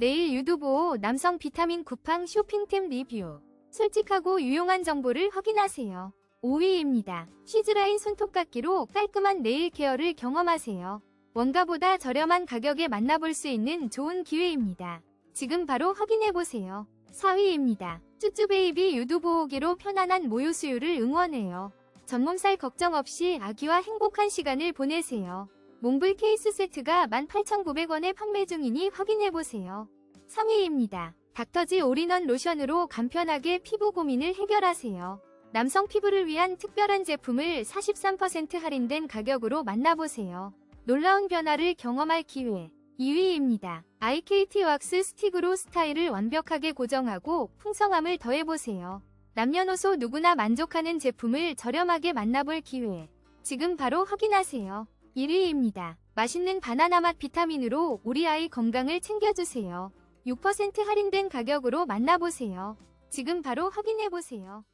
내일 유두보호 남성 비타민 쿠팡 쇼핑템 리뷰. 솔직하고 유용한 정보를 확인하세요. 5위입니다. 쉬즈라인 손톱깎이로 깔끔한 네일 케어를 경험하세요. 원가보다 저렴한 가격에 만나볼 수 있는 좋은 기회입니다. 지금 바로 확인해보세요. 4위입니다. 쭈쭈베이비 유두보호기로 편안한 모유 수유를 응원해요. 전몸살 걱정 없이 아기와 행복한 시간을 보내세요. 몽블 케이스 세트가 18,900원에 판매 중이니 확인해보세요. 3위입니다. 닥터지 올인원 로션으로 간편하게 피부 고민을 해결하세요. 남성 피부를 위한 특별한 제품을 43% 할인된 가격으로 만나보세요. 놀라운 변화를 경험할 기회. 2위입니다. IKT 왁스 스틱으로 스타일을 완벽하게 고정하고 풍성함을 더해보세요. 남녀노소 누구나 만족하는 제품을 저렴하게 만나볼 기회. 지금 바로 확인하세요. 1위입니다. 맛있는 바나나 맛 비타민으로 우리 아이 건강을 챙겨주세요. 6% 할인된 가격으로 만나보세요. 지금 바로 확인해보세요.